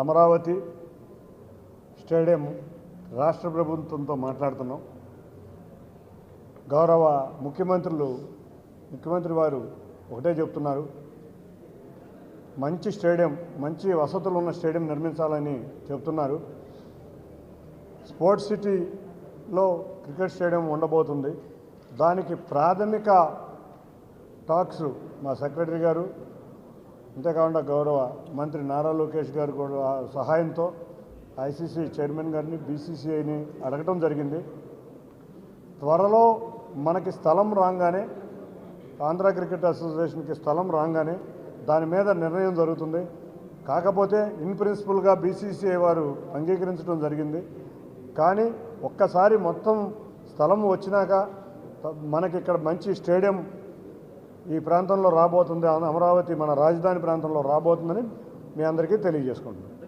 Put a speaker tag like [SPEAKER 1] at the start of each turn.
[SPEAKER 1] Amaravati stadium రాష్ట్ర ప్రభుత్వంతో మాట్లాడుతున్నాం. గౌరవ ముఖ్యమంత్రులు ముఖ్యమంత్రి వారు ఒకటే చెప్తున్నారు. మంచి స్టేడియం మంచి వసతులు ఉన్న స్టేడియం నిర్మించాలని చెప్తున్నారు. స్పోర్ట్స్ సిటీలో క్రికెట్ స్టేడియం ఉండబోతుంది. దానికి ప్రాథమిక టాక్స్ మా సెక్రటరీ గారు అంతేకాకుండా గౌరవ మంత్రి నారా లోకేష్ గారు కూడా సహాయంతో ఐసీసీ చైర్మన్ గారిని బీసీసీఐని అడగటం జరిగింది. త్వరలో మనకి స్థలం రాగానే ఆంధ్ర క్రికెట్ అసోసియేషన్కి స్థలం రాగానే దాని మీద నిర్ణయం జరుగుతుంది. కాకపోతే ఇన్ ప్రిన్సిపల్గా బీసీసీఐ వారు అంగీకరించడం జరిగింది. కానీ ఒక్కసారి మొత్తం స్థలం వచ్చినాక మనకి ఇక్కడ మంచి స్టేడియం ఈ ప్రాంతంలో రాబోతుంది అమరావతి మన రాజధాని ప్రాంతంలో రాబోతుందని మీ అందరికీ తెలియజేసుకుంటున్నాను